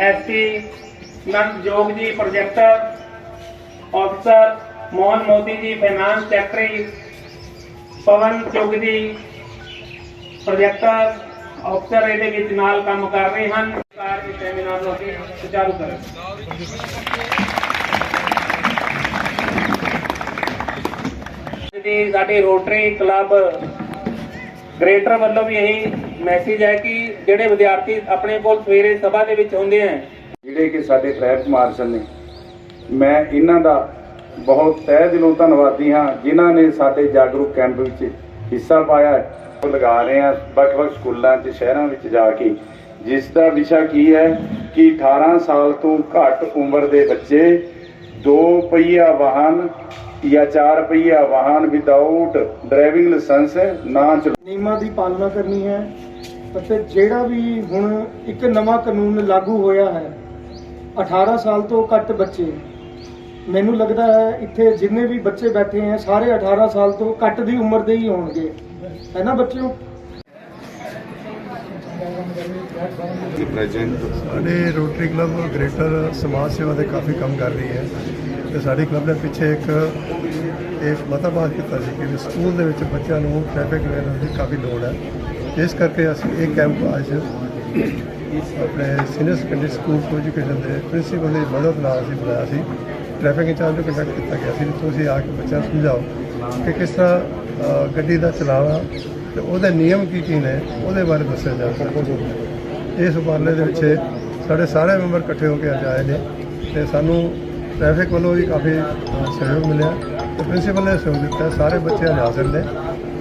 ST ਨੰਦਜੋਗ ਜੀ, projector, ਅਫਸਰ Mohan Modi ji, finance secretary, ਪਵਨ ਚੁਗ ਜੀ, ਪ੍ਰੋਜੈਕਟਰ, ਅਫਸਰ ਇਹਦੇ ਵਿੱਚ ਨਾਲ ਕੰਮ ਕਰ ਰਹੇ ਹਨ। ਸਰਕਾਰ ਦੇ ਸੈਮੀਨਾਰ ਨੂੰ ਅੱਗੇ ਸੁਚਾਰੂ ਕਰਨ। ਜੀ, ਸਾਡੇ ਰੋਟਰੀ ਕਲੱਬ ਗ੍ਰੇਟਰ ਵੱਲੋਂ ਵੀ ਇਹੀ ਮੈਸੇਜ ਹੈ ਕਿ ਜਿਹੜੇ ਵਿਦਿਆਰਥੀ ਆਪਣੇ ਕੋਲ ਸਵੇਰੇ ਸਭਾ ਦੇ ਵਿੱਚ ਹੁੰਦੇ ਆ। ਜਿਹੜੇ ਕਿ ਸਾਡੇ ਟ੍ਰੈਫਿਕ ਮਾਰਸ਼ਲ ਨੇ ਮੈਂ ਇਹਨਾਂ ਦਾ ਬਹੁਤ ਤਹਿ ਦਿਲੋਂ ਧੰਨਵਾਦੀ ਹਾਂ ਜਿਨ੍ਹਾਂ ਨੇ ਸਾਡੇ ਜਾਗਰੂਕ ਕੈਂਪ ਵਿੱਚ ਹਿੱਸਾ ਪਾਇਆ ਹੈ। ਲਗਾ ਰਹੇ ਹਾਂ ਵੱਖ-ਵੱਖ ਸਕੂਲਾਂ 'ਚ ਸ਼ਹਿਰਾਂ ਵਿੱਚ ਜਾ ਕੇ। ਜਿਸ ਦਾ ਵਿਸ਼ਾ ਕੀ ਹੈ ਕਿ 18 ਸਾਲ ਤੋਂ ਘੱਟ ਉਮਰ ਦੇ ਬੱਚੇ ਦੋ ਪਹੀਆ ਵਾਹਨ ਜਾਂ ਚਾਰ ਪਹੀਆ ਵਾਹਨ ਵਿਦਆਊਟ ਡਰਾਈਵਿੰਗ ਲਾਇਸੈਂਸ ਨਾ ਚਲਾ ਨਿਯਮਾਂ ਦੀ ਪਾਲਣਾ ਕਰਨੀ ਹੈ। ਅਤੇ ਜਿਹੜਾ ਵੀ ਹੁਣ ਇੱਕ ਨਵਾਂ ਕਾਨੂੰਨ ਲਾਗੂ ਹੋਇਆ ਹੈ 18 ਸਾਲ ਤੋਂ ਘੱਟ ਬੱਚੇ ਮੈਨੂੰ ਲੱਗਦਾ ਹੈ ਇੱਥੇ ਜਿੰਨੇ ਵੀ ਬੱਚੇ ਬੈਠੇ ਹੈ ਸਾਰੇ 18 ਸਾਲ ਤੋਂ ਘੱਟ ਦੀ ਉਮਰ ਦੇ ਹੀ ਹੋਣਗੇ। ਹੈ ਨਾ ਬੱਚਿਓ? ਸਾਡੇ ਰੋਟਰੀ ਕਲੱਬ ਗ੍ਰੇਟਰ ਸਮਾਜ ਸੇਵਾ ਦੇ ਕਾਫੀ ਕੰਮ ਕਰ ਰਹੀ ਹੈ ਤੇ ਸਾਡੇ ਕਲੱਬ ਨੇ ਪਿੱਛੇ ਇੱਕ ਇੱਕ ਮਤਾ ਪਾਸ ਕੀਤਾ ਸੀ ਕਿ ਸਕੂਲ ਦੇ ਵਿੱਚ ਬੱਚਿਆਂ ਨੂੰ ਟ੍ਰੈਫਿਕ ਅਵੇਅਰਨੈਸ ਦੀ ਕਾਫੀ ਲੋੜ ਹੈ। ਇਸ ਕਰਕੇ ਅਸੀਂ ਇਹ ਕੈਂਪ ਅੱਜ ਆਪਣੇ senior secondary school co education ਦੇ ਪ੍ਰਿੰਸੀਪਲ ਦੀ ਮਦਦ ਨਾਲ ਅਸੀਂ ਬੁਲਾਇਆ ਸੀ। ਟ੍ਰੈਫਿਕ ਇੰਚਾਰਜ ਨੂੰ ਕੰਟੈਕਟ ਕੀਤਾ ਗਿਆ ਸੀ। ਤੁਸੀਂ ਆ ਕੇ ਬੱਚਿਆਂ ਨੂੰ ਸਮਝਾਓ ਕਿ ਕਿਸ ਤਰ੍ਹਾਂ ਗੱਡੀ ਦਾ ਚਲਾਉਣਾ ਤੇ ਉਹਦੇ ਨਿਯਮ ਕੀ ਕੀ ਨੇ, ਉਹਦੇ ਬਾਰੇ ਦੱਸਿਆ ਜਾ ਜਾਵੇ ਇਸ ਉਪਰਾਲੇ ਦੇ ਵਿੱਚ ਸਾਡੇ ਸਾਰੇ ਮੈਂਬਰ ਇਕੱਠੇ ਹੋ ਕੇ ਅੱਜ ਆਏ ਨੇ ਤੇ ਸਾਨੂੰ ਟ੍ਰੈਫਿਕ ਵੱਲੋਂ ਵੀ ਕਾਫੀ ਸਹਿਯੋਗ ਮਿਲਿਆ ਤੇ ਪ੍ਰਿੰਸੀਪਲ ਨੇ ਸਹਿਯੋਗ ਦਿੱਤਾ, ਸਾਰੇ ਬੱਚੇ ਅੱਜ ਹਾਜ਼ਰ ਨੇ।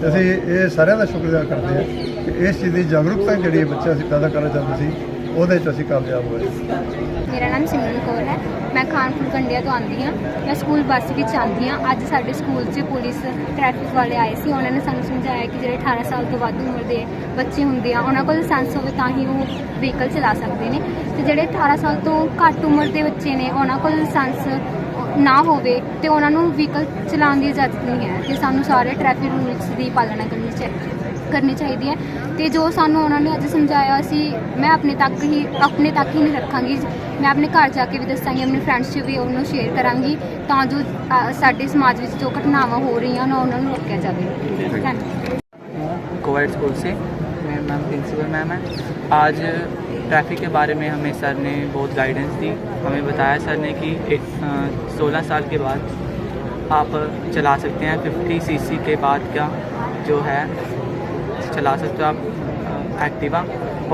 ਤੇ ਅਸੀਂ ਇਹ ਸਾਰਿਆਂ ਦਾ ਸ਼ੁਕਰੀਆ ਕਰਦੇ ਹਾਂ ਇਸ ਚੀਜ਼ ਦੀ ਜਾਗਰੂਕਤਾ ਜਿਹੜੀ ਬੱਚੇ ਅਸੀਂ ਪੈਦਾ ਕਰਨਾ ਚਾਹੁੰਦੇ ਸੀ, ਉਹਦੇ 'ਚ ਅਸੀਂ ਕਾਮਯਾਬ ਹੋਏ। ਮੇਰਾ ਨਾਮ ਸਿਮਰਨ ਕੌਰ ਹੈ। ਮੈਂ ਖਾਨਪੁਰ ਕੰਡਿਆ ਤੋਂ ਆਉਂਦੀ ਹਾਂ। ਮੈਂ ਸਕੂਲ ਬੱਸ ਵਿੱਚ ਆਉਂਦੀ ਹਾਂ। ਅੱਜ ਸਾਡੇ ਸਕੂਲ 'ਚ ਪੁਲਿਸ ਟ੍ਰੈਫਿਕ ਵਾਲੇ ਆਏ ਸੀ। ਉਹਨਾਂ ਨੇ ਸਾਨੂੰ ਸਮਝਾਇਆ ਕਿ ਜਿਹੜੇ 18 ਸਾਲ ਤੋਂ ਵੱਧ ਉਮਰ ਦੇ ਬੱਚੇ ਹੁੰਦੇ ਆ, ਉਹਨਾਂ ਕੋਲ ਲਾਇਸੈਂਸ ਹੋਵੇ ਤਾਂ ਹੀ ਉਹ ਵਹੀਕਲ ਚਲਾ ਸਕਦੇ ਨੇ। ਤੇ ਜਿਹੜੇ 18 ਸਾਲ ਤੋਂ ਘੱਟ ਉਮਰ ਦੇ ਬੱਚੇ ਨੇ, ਉਹਨਾਂ ਕੋਲ ਲਾਇਸੈਂਸ ਨਾ ਹੋਵੇ ਤੇ ਉਹਨਾਂ ਨੂੰ ਵਹੀਕਲ ਚਲਾਉਣ ਦੀ ਇਜਾਜ਼ਤ ਨਹੀਂ ਹੈ। ਤੇ ਸਾਨੂੰ ਸਾਰੇ ਟ੍ਰੈਫਿਕ ਰੂਲਸ ਦੀ ਪਾਲਣਾ ਕਰਨੀ ਚਾਹੀਦੀ ਹੈ। ਕਰਨੀ ਚਾਹੀਦੀ ਹੈ ਤੇ ਜੋ ਸਾਨੂੰ ਉਹਨਾਂ ਨੇ ਅੱਜ ਸਮਝਾਇਆ ਸੀ ਮੈਂ ਆਪਣੇ ਤੱਕ ਹੀ ਆਪਣੇ ਤੱਕ ਹੀ ਨਹੀਂ ਰੱਖਾਂਗੀ ਮੈਂ ਆਪਣੇ ਘਰ ਜਾ ਕੇ ਵੀ ਦੱਸਾਂਗੀ ਆਪਣੇ ਫਰੈਂਡਸ 'ਚ ਵੀ ਉਹਨੂੰ ਸ਼ੇਅਰ ਕਰਾਂਗੀ ਤਾਂ ਜੋ ਅ, ਸਾਡੇ ਸਮਾਜ ਵਿੱਚ ਜੋ ਘਟਨਾਵਾਂ ਹੋ ਰਹੀਆਂ ਉਹਨਾਂ ਉਹਨਾਂ ਨੂੰ ਰੋਕਿਆ ਜਾਵੇ ਧੰਨਵਾਦ कोविड स्कूल से मेरा नाम प्रिंसिपल मैम है आज ट्रैफिक के बारे में हमें सर ने बहुत गाइडेंस दी हमें बताया सर ने कि एक सोलह साल के बाद आप चला सकते हैं फिफ्टी सीसी के बाद का जो है चला सकते हो आप एक्टिवा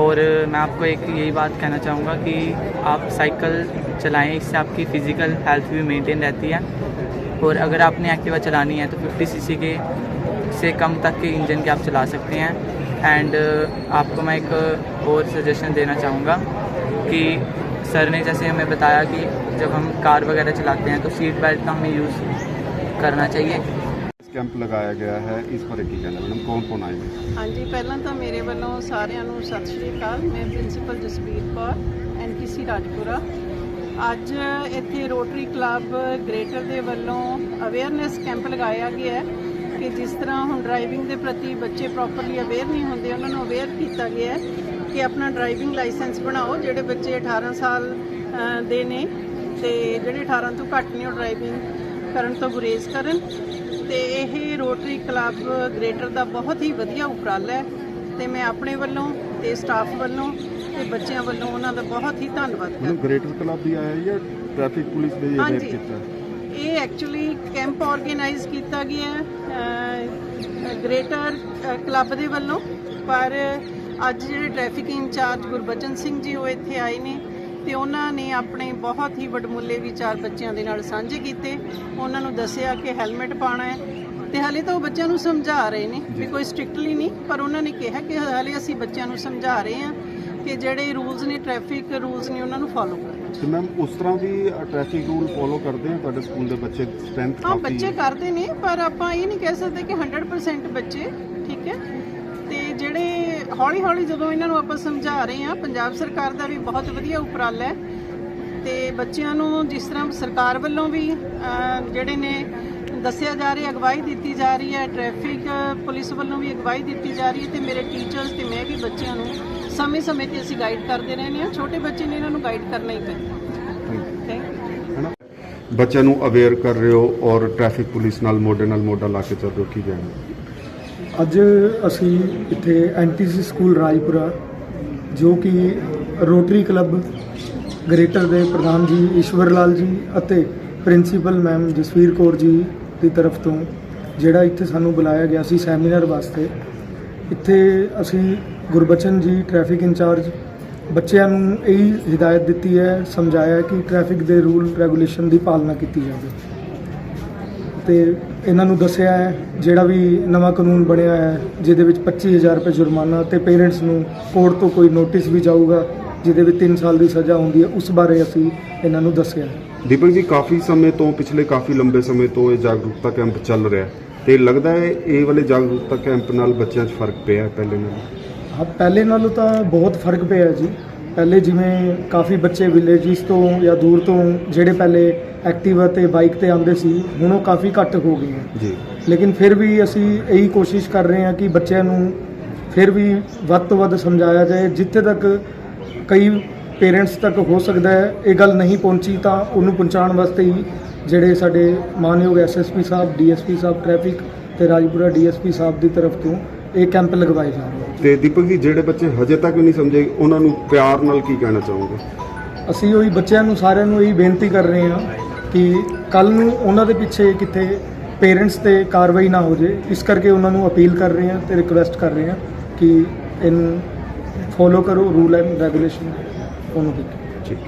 और मैं आपको एक यही बात कहना चाहूँगा कि आप साइकिल चलाएँ, इससे आपकी फ़िज़िकल हेल्थ भी मेंटेन रहती है। और अगर आपने एक्टिवा चलानी है तो 50 सीसी के से कम तक के इंजन के आप चला सकते हैं। एंड आपको मैं एक और सजेशन देना चाहूँगा कि सर ने जैसे हमें बताया कि जब हम कार वगैरह चलाते हैं तो सीट बेल्ट का हमें यूज़ करना चाहिए। ਕੈਂਪ ਲਗਾਇਆ ਗਿਆ ਹੈ, ਇਸ ਬਾਰੇ ਕੀ ਕਹਿਣਾ ਮੈਡਮ? ਕੌਣ ਕੌਣ ਆਏਗੇ ਹਾਂਜੀ, ਪਹਿਲਾਂ ਤਾਂ ਮੇਰੇ ਵੱਲੋਂ ਸਾਰਿਆਂ ਨੂੰ ਸਤਿ ਸ਼੍ਰੀ ਅਕਾਲ। ਮੈਂ ਪ੍ਰਿੰਸੀਪਲ ਜਸਵੀਰ ਕੌਰ ਐਨਪੀਸੀ ਰਾਜਪੁਰਾ। ਅੱਜ ਇੱਥੇ ਰੋਟਰੀ ਕਲੱਬ ਗ੍ਰੇਟਰ ਦੇ ਵੱਲੋਂ ਅਵੇਅਰਨੈਸ ਕੈਂਪ ਲਗਾਇਆ ਗਿਆ ਹੈ ਕਿ ਜਿਸ ਤਰ੍ਹਾਂ ਹੁਣ ਡਰਾਈਵਿੰਗ ਦੇ ਪ੍ਰਤੀ ਬੱਚੇ ਪ੍ਰੋਪਰਲੀ ਅਵੇਅਰ ਨਹੀਂ ਹੁੰਦੇ, ਉਹਨਾਂ ਨੂੰ ਅਵੇਅਰ ਕੀਤਾ ਗਿਆ ਹੈ ਕਿ ਆਪਣਾ ਡਰਾਈਵਿੰਗ ਲਾਇਸੈਂਸ ਬਣਾਓ, ਜਿਹੜੇ ਬੱਚੇ 18 ਸਾਲ ਦੇ ਨੇ ਤੇ ਜਿਹੜੇ 18 ਤੋਂ ਘੱਟ ਨੇ ਉਹ ਡਰਾਈਵਿੰਗ ਕਰਨ ਤੋਂ ਗੁਰੇਜ਼ ਕਰਨ। ਤੇ ਇਹ ਰੋਟਰੀ ਕਲੱਬ ਗ੍ਰੇਟਰ ਦਾ ਬਹੁਤ ਹੀ ਵਧੀਆ ਉਪਰਾਲਾ ਹੈ ਤੇ ਮੈਂ ਆਪਣੇ ਵੱਲੋਂ ਤੇ ਸਟਾਫ ਵੱਲੋਂ ਤੇ ਬੱਚਿਆਂ ਵੱਲੋਂ ਉਹਨਾਂ ਦਾ ਬਹੁਤ ਹੀ ਧੰਨਵਾਦ ਕਰਦੀ ਗ੍ਰੇਟਰ ਕਲੱਬ ਦੀ ਆਇਆ ਜਾਂ ਟ੍ਰੈਫਿਕ ਪੁਲਿਸ ਦੇ ਇਹ। ਕੀਤਾ? ਇਹ ਐਕਚੁਅਲੀ ਕੈਂਪ ਆਰਗੇਨਾਈਜ਼ ਕੀਤਾ ਗਿਆ ਹੈ ਗ੍ਰੇਟਰ ਕਲੱਬ ਦੇ ਵੱਲੋਂ। ਪਰ ਅੱਜ ਜਿਹੜੇ ਟ੍ਰੈਫਿਕ ਇੰਚਾਰਜ ਗੁਰਬਚਨ ਸਿੰਘ ਜੀ ਉਹ ਇੱਥੇ ਆਏ ਨੇ। ਤੇ ਉਹਨਾਂ ਨੇ ਆਪਣੇ ਬਹੁਤ ਹੀ ਵਡਮੁੱਲੇ ਵਿਚਾਰ ਬੱਚਿਆਂ ਦੇ ਨਾਲ ਸਾਂਝੇ ਕੀਤੇ। ਉਹਨਾਂ ਨੂੰ ਦੱਸਿਆ ਕਿ ਹੈਲਮਟ ਪਾਉਣਾ ਹੈ ਤੇ ਹਾਲੇ ਤਾਂ ਉਹ ਬੱਚਿਆਂ ਨੂੰ ਸਮਝਾ ਰਹੇ ਨੇ ਵੀ ਕੋਈ ਸਟ੍ਰਿਕਟਲੀ ਨਹੀਂ ਪਰ ਉਹਨਾਂ ਨੇ ਕਿਹਾ ਕਿ ਹਾਲੇ ਅਸੀਂ ਬੱਚਿਆਂ ਨੂੰ ਸਮਝਾ ਰਹੇ ਹਾਂ ਕਿ ਜਿਹੜੇ ਰੂਲਸ ਨੇ ਟ੍ਰੈਫਿਕ ਰੂਲਸ ਨੇ ਉਹਨਾਂ ਨੂੰ ਫੋਲੋ ਕਰੋ। ਤੇ ਮੈਮ ਉਸ ਤਰ੍ਹਾਂ ਵੀ ਟ੍ਰੈਫਿਕ ਰੂਲ ਫੋਲੋ ਕਰਦੇ ਆ ਤੁਹਾਡੇ ਸਕੂਲ ਦੇ ਬੱਚੇ ਸਟਰੈਂਥ ਹਾਂ ਬੱਚੇ ਕਰਦੇ ਨੇ ਪਰ ਆਪਾਂ ਇਹ ਨਹੀਂ ਕਹਿ ਸਕਦੇ ਕਿ 100% ਬੱਚੇ ਹੌਲੀ ਹੌਲੀ ਜਦੋਂ ਇਹਨਾਂ ਨੂੰ ਆਪਾਂ ਸਮਝਾ ਰਹੇ ਹਾਂ ਪੰਜਾਬ ਸਰਕਾਰ ਦਾ ਵੀ ਬਹੁਤ ਵਧੀਆ ਉਪਰਾਲਾ ਹੈ ਤੇ ਬੱਚਿਆਂ ਨੂੰ ਜਿਸ ਤਰ੍ਹਾਂ ਸਰਕਾਰ ਵੱਲੋਂ ਵੀ ਜਿਹੜੇ ਨੇ ਦੱਸਿਆ ਜਾ ਰਿਹਾ ਅਗਵਾਈ ਦਿੱਤੀ ਜਾ ਰਹੀ ਹੈ ਟ੍ਰੈਫਿਕ ਪੁਲਿਸ ਵੱਲੋਂ ਵੀ ਅਗਵਾਈ ਦਿੱਤੀ ਜਾ ਰਹੀ ਹੈ ਤੇ ਮੇਰੇ ਟੀਚਰਸ ਤੇ ਮੈਂ ਵੀ ਬੱਚਿਆਂ ਨੂੰ ਸਮੇਂ-ਸਮੇਂ ਤੇ ਅਸੀਂ ਗਾਈਡ ਕਰਦੇ ਰਹਿੰਦੇ ਹਾਂ। ਛੋਟੇ ਬੱਚੇ ਨੇ ਇਹਨਾਂ ਨੂੰ ਗਾਈਡ ਕਰਨਾ ਹੀ ਪੈਂਦਾ। ਬੱਚਿਆਂ ਨੂੰ ਅਵੇਅਰ ਕਰ ਰਹੇ ਹੋ ਔਰ ਟ੍ਰੈਫਿਕ ਪੁਲਿਸ ਨਾਲ ਮੋਢੇ ਨਾਲ ਮੋਢਾ ਲਾ ਕੇ ਚੱਲ ਰਹੇ ਹੋ ਕੀ ਕਹਿਣਾ? ਅੱਜ ਅਸੀਂ ਇੱਥੇ ਐਨਟੀਸੀ ਸਕੂਲ ਰਾਜਪੁਰਾ ਜੋ ਕਿ ਰੋਟਰੀ ਕਲੱਬ ਗ੍ਰੇਟਰ ਦੇ ਪ੍ਰਧਾਨ ਜੀ ਈਸ਼ਵਰ ਲਾਲ ਜੀ ਅਤੇ ਪ੍ਰਿੰਸੀਪਲ ਮੈਮ ਜਸਵੀਰ ਕੌਰ ਜੀ ਦੀ ਤਰਫ ਤੋਂ ਜਿਹੜਾ ਇੱਥੇ ਸਾਨੂੰ ਬੁਲਾਇਆ ਗਿਆ ਸੀ ਸੈਮੀਨਾਰ ਵਾਸਤੇ। ਇੱਥੇ ਅਸੀਂ ਗੁਰਬਚਨ ਜੀ, ਟ੍ਰੈਫਿਕ ਇੰਚਾਰਜ, ਬੱਚਿਆਂ ਨੂੰ ਇਹੀ ਹਿਦਾਇਤ ਦਿੱਤੀ ਹੈ, ਸਮਝਾਇਆ ਕਿ ਟ੍ਰੈਫਿਕ ਦੇ ਰੂਲ ਰੈਗੂਲੇਸ਼ਨ ਦੀ ਪਾਲਣਾ ਕੀਤੀ ਜਾਵੇ। ਤੇ ਇਹਨਾਂ ਨੂੰ ਦੱਸਿਆ ਹੈ ਜਿਹੜਾ ਵੀ ਨਵਾਂ ਕਾਨੂੰਨ ਬਣਿਆ ਹੈ ਜਿਹਦੇ ਵਿੱਚ 25000 ਰੁਪਏ ਜੁਰਮਾਨਾ ਤੇ ਪੇਰੈਂਟਸ ਨੂੰ ਕੋਰਟ ਤੋਂ ਕੋਈ ਨੋਟਿਸ ਵੀ ਜਾਊਗਾ ਜਿਹਦੇ ਵਿੱਚ 3 ਸਾਲ ਦੀ ਸਜ਼ਾ ਹੁੰਦੀ ਹੈ ਉਸ ਬਾਰੇ ਅਸੀਂ ਇਹਨਾਂ ਨੂੰ ਦੱਸਿਆ ਦੀਪਕ ਜੀ ਕਾਫੀ ਸਮੇਂ ਤੋਂ ਪਿਛਲੇ ਕਾਫੀ ਲੰਬੇ ਸਮੇਂ ਤੋਂ ਇਹ ਜਾਗਰੂਕਤਾ ਕੈਂਪ ਚੱਲ ਰਿਹਾ ਤੇ ਲੱਗਦਾ ਹੈ ਇਹ ਵਾਲੇ ਜਾਗਰੂਕਤਾ ਕੈਂਪ ਨਾਲ ਬੱਚਿਆਂ 'ਚ ਫ਼ਰਕ ਪਿਆ ਪਹਿਲੇ ਨਾਲੋਂ? ਹਾਂ ਪਹਿਲੇ ਨਾਲੋਂ ਤਾਂ ਬਹੁਤ ਫ਼ਰਕ ਪਿਆ ਜੀ। ਪਹਿਲੇ ਜਿਵੇਂ ਕਾਫੀ ਬੱਚੇ ਵਿਲੇਜਸ ਤੋਂ ਜਾਂ ਦੂਰ ਤੋਂ ਜਿਹੜੇ ਪਹਿਲੇ ਐਕਟਿਵਾ ਤੇ ਬਾਈਕ ਤੇ ਆਉਂਦੇ ਸੀ ਹੁਣ ਉਹ ਕਾਫੀ ਘੱਟ ਹੋ ਗਏ ਹੈ। ਜੀ। ਲੇਕਿਨ ਫਿਰ ਵੀ ਅਸੀਂ ਇਹੀ ਕੋਸ਼ਿਸ਼ ਕਰ ਰਹੇ ਹਾਂ ਕਿ ਬੱਚਿਆਂ ਨੂੰ ਫਿਰ ਵੀ ਵੱਧ ਤੋਂ ਵੱਧ ਸਮਝਾਇਆ ਜਾਏ। ਜਿੱਥੇ ਤੱਕ ਕਈ ਪੇਰੈਂਟਸ ਤੱਕ ਹੋ ਸਕਦਾ ਹੈ ਇਹ ਗੱਲ ਨਹੀਂ ਪਹੁੰਚੀ ਤਾਂ ਉਹਨੂੰ ਪਹੁੰਚਾਉਣ ਵਾਸਤੇ ਹੀ ਜਿਹੜੇ ਸਾਡੇ ਮਾਨਯੋਗ SSP sahib DSP sahib traffic ਤੇ ਰਾਜਪੁਰਾ ਡੀਐਸਪੀ ਸਾਹਿਬ ਦੀ ਤਰਫ ਤੋਂ ਇਹ ਕੈਂਪ ਲਗਵਾਏ ਜਾ ਰਹੇ ਤੇ ਦੀਪਕ ਜੀ ਜਿਹੜੇ ਬੱਚੇ ਹਜੇ ਤੱਕ ਵੀ ਨਹੀਂ ਸਮਝੇ ਉਹਨਾਂ ਨੂੰ ਪਿਆਰ ਨਾਲ ਕੀ ਕਹਿਣਾ ਚਾਹੋਗੇ? ਅਸੀਂ ਉਹੀ ਬੱਚਿਆਂ ਨੂੰ ਸਾਰਿਆਂ ਨੂੰ ਇਹੀ ਬੇਨਤੀ ਕਰ ਰਹੇ ਹਾਂ ਕਿ ਕੱਲ ਨੂੰ ਉਹਨਾਂ ਦੇ ਪਿੱਛੇ ਕਿਤੇ ਪੇਰੈਂਟਸ ਤੇ ਕਾਰਵਾਈ ਨਾ ਹੋ ਜੇ ਇਸ ਕਰਕੇ ਉਹਨਾਂ ਨੂੰ ਅਪੀਲ ਕਰ ਰਹੇ ਹਾਂ ਤੇ ਰਿਕੁਐਸਟ ਕਰ ਰਹੇ ਹਾਂ ਕਿ ਇਹਨੂੰ ਫੋਲੋ ਕਰੋ ਰੂਲ ਐਂਡ ਰੈਗੂਲੇਸ਼ਨ ਕਰੋ ਠੀਕ।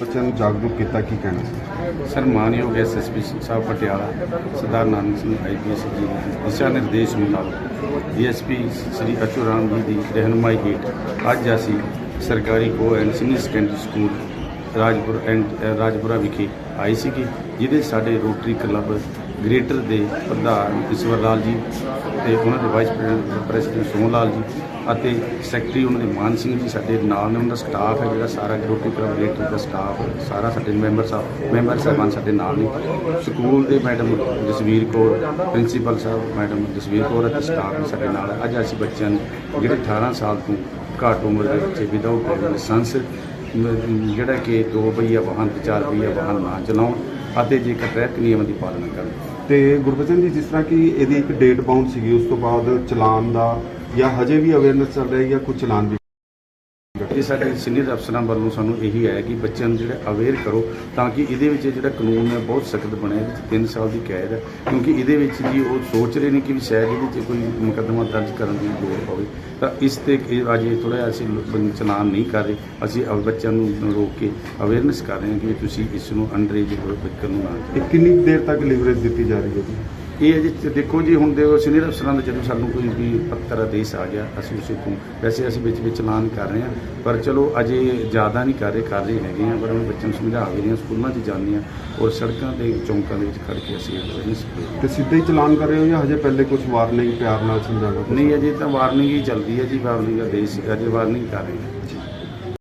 ਬੱਚਿਆਂ ਨੂੰ ਜਾਗਰੂਕ ਕੀਤਾ ਕੀ ਕਹਿਣਾ ਸੀ ਸਰ, ਮਾਨਯੋਗ ਐਸਐਸਪੀ ਸਾਹਿਬ ਪਟਿਆਲਾ, ਸਰਦਾਰ ਨਾਨਕ ਸਿੰਘ ਆਈਪੀਐਸ ਜੀ ਦੇ ਦਿਸ਼ਾ ਨਿਰਦੇਸ਼ ਮੁਤਾਬਕ ਡੀਐਸਪੀ ਸ੍ਰੀ ਅਚੂ ਰਾਮ ਜੀ ਦੀ ਰਹਿਨੁਮਾਈ ਹੇਠ ਅੱਜ ਅਸੀਂ ਸਰਕਾਰੀ co and senior secondary school Rajpur and Rajpura ਵਿਖੇ ਆਈ ਸੀਗੀ, ਜਿਹਦੇ ਸਾਡੇ ਰੋਟਰੀ ਕਲੱਬ ਗ੍ਰੇਟਰ ਦੇ ਪ੍ਰਧਾਨ ਈਸ਼ਵਰ ਲਾਲ ਜੀ ਤੇ ਉਹਨਾਂ ਦੇ vice president president Sohan Lal ji ਅਤੇ ਸੈਕਟਰੀ ਉਹਨਾਂ ਦੇ ਮਾਨ ਸਿੰਘ ਜੀ ਸਾਡੇ ਨਾਲ ਨੇ, ਉਹਨਾਂ ਦਾ ਸਟਾਫ ਹੈ ਜਿਹੜਾ ਸਾਰਾ ਰੋਟਰੀ ਕਲੱਬ ਗ੍ਰੇਟਰ ਦਾ ਸਟਾਫ ਸਾਰਾ ਸਾਡੇ ਮੈਂਬਰ ਸਾਹਿਬ ਮੈਂਬਰ ਸਾਹਿਬਾਨ ਸਾਡੇ ਨਾਲ ਨੇ। ਸਕੂਲ ਦੇ madam Jasvir Kaur principal sahib madam Jasvir Kaur ਅਤੇ ਸਟਾਫ ਵੀ ਸਾਡੇ ਨਾਲ ਅੱਜ ਅਸੀਂ ਬੱਚਿਆਂ ਨੂੰ ਜਿਹੜੇ 18 ਸਾਲ ਤੋਂ ਘੱਟ ਉਮਰ ਦੇ ਬੱਚੇ ਵਿਦਆਊਟ ਲਾਇਸੈਂਸ ਜਿਹੜਾ ਕਿ ਦੋ ਪਹੀਆ ਵਾਹਨ ਤੇ ਚਾਰ ਪਹੀਆ ਵਾਹਨ ਨਾ ਚਲਾਉਣ ਅਤੇ ਜੇਕਰ ਟ੍ਰੈਫਿਕ ਨਿਯਮਾਂ ਦੀ ਪਾਲਣਾ ਕਰਨ। ਤੇ ਗੁਰਬਚਨ ਜੀ, ਜਿਸ ਤਰ੍ਹਾਂ ਕਿ ਇਹਦੀ ਇੱਕ ਡੇਟ ਬਾਉਂਡ ਸੀਗੀ, ਉਸ ਤੋਂ ਬਾਅਦ ਚਲਾਨ ਦਾ ਜਾਂ ਹਜੇ ਵੀ ਅਵੇਅਰਨੈਸ ਚੱਲ ਰਹੀ ਹੈ ਜਾਂ ਕੋਈ ਚਲਾਨ ਵੀ ਇਹ ਸਾਡੇ ਸੀਨੀਅਰ ਅਫਸਰਾਂ ਵੱਲੋਂ ਸਾਨੂੰ ਇਹੀ ਹੈ ਕਿ ਬੱਚਿਆਂ ਨੂੰ ਜਿਹੜਾ ਅਵੇਅਰ ਕਰੋ ਤਾਂ ਕਿ ਇਹਦੇ ਵਿੱਚ ਜਿਹੜਾ ਕਾਨੂੰਨ ਹੈ ਬਹੁਤ ਸਖਤ ਬਣਿਆ ਇਹਦੇ 3 ਸਾਲ ਦੀ ਕੈਦ ਹੈ, ਕਿਉਂਕਿ ਇਹਦੇ ਵਿੱਚ ਜੀ ਉਹ ਸੋਚ ਰਹੇ ਨੇ ਕਿ ਵੀ ਸ਼ਾਇਦ ਇਹਦੇ 'ਚ ਕੋਈ ਮੁਕੱਦਮਾ ਦਰਜ ਕਰਨ ਦੀ ਲੋੜ ਪਵੇ। ਤਾਂ ਇਸ ਤੇ ਇਹ ਅੱਜ ਥੋੜਾ ਜਿਹਾ ਅਸੀਂ ਚਲਾਨ ਨਹੀਂ ਕਰ ਰਹੇ, ਅਸੀਂ ਅਵ- ਬੱਚਿਆਂ ਨੂੰ ਰੋਕ ਕੇ ਅਵੇਅਰਨੈਸ ਕਰ ਰਹੇ ਹਾਂ ਕਿ ਵੀ ਤੁਸੀਂ ਇਸ ਨੂੰ ਅੰਡਰੇਜ ਵਹੀਕਲ ਨੂੰ ਨਾ ਇਹ ਕਿੰਨੀ ਕੁ ਦੇਰ ਤੱਕ ਲਿਵਰੇਜ ਦਿੱਤੀ ਜਾ ਰਹੀ ਹੈ ਜੀ? ਇਹ ਤੇ ਦੇਖੋ ਜੀ ਹੁਣ ਦੇ ਸੀਨੀਅਰ ਅਫਸਰਾਂ ਦਾ ਜਦੋਂ ਸਾਨੂੰ ਕੋਈ ਵੀ ਪੱਤਰ ਆਦੇਸ਼ ਆ ਗਿਆ ਅਸੀਂ ਉਸੇ ਤੋਂ ਵੈਸੇ ਅਸੀਂ ਵਿੱਚ ਵਿੱਚ ਐਲਾਨ ਕਰ ਰਹੇ ਹਾਂ ਪਰ ਚਲੋ ਅਜੇ ਜ਼ਿਆਦਾ ਨਹੀਂ ਕਰ ਰਹੇ ਕਰ ਰਹੇ ਹੈਗੇ ਆ ਪਰ ਉਹਨਾਂ ਬੱਚਿਆਂ ਨੂੰ ਸਮਝਾ ਵੀ ਰਹੇ ਹਾਂ ਸਕੂਲਾਂ 'ਚ ਜਾਂਦੇ ਹਾਂ ਔਰ ਸੜਕਾਂ ਦੇ ਚੌਂਕਾਂ ਦੇ ਵਿੱਚ ਖੜ ਕੇ ਅਸੀਂ ਅਵੇਅਰਨੈਸ ਤੇ ਸਿੱਧੇ ਹੀ ਚਲਾਨ ਕਰ ਰਹੇ ਹੋ ਜਾਂ ਹਜੇ ਪਹਿਲੇ ਕੁਝ ਵਾਰਨਿੰਗ ਪਿਆਰ ਨਾਲ ਸਮਝਾਉਣਾ ਨਹੀਂ ਅਜੇ ਤਾਂ ਵਾਰਨਿੰਗ ਹੀ ਚੱਲਦੀ ਹੈ ਜੀ ਵਾਰਨਿੰਗ ਆਦੇਸ਼ ਅਜੇ ਵਾਰਨਿੰਗ ਕਰ ਰਹੇ ਹਾਂ।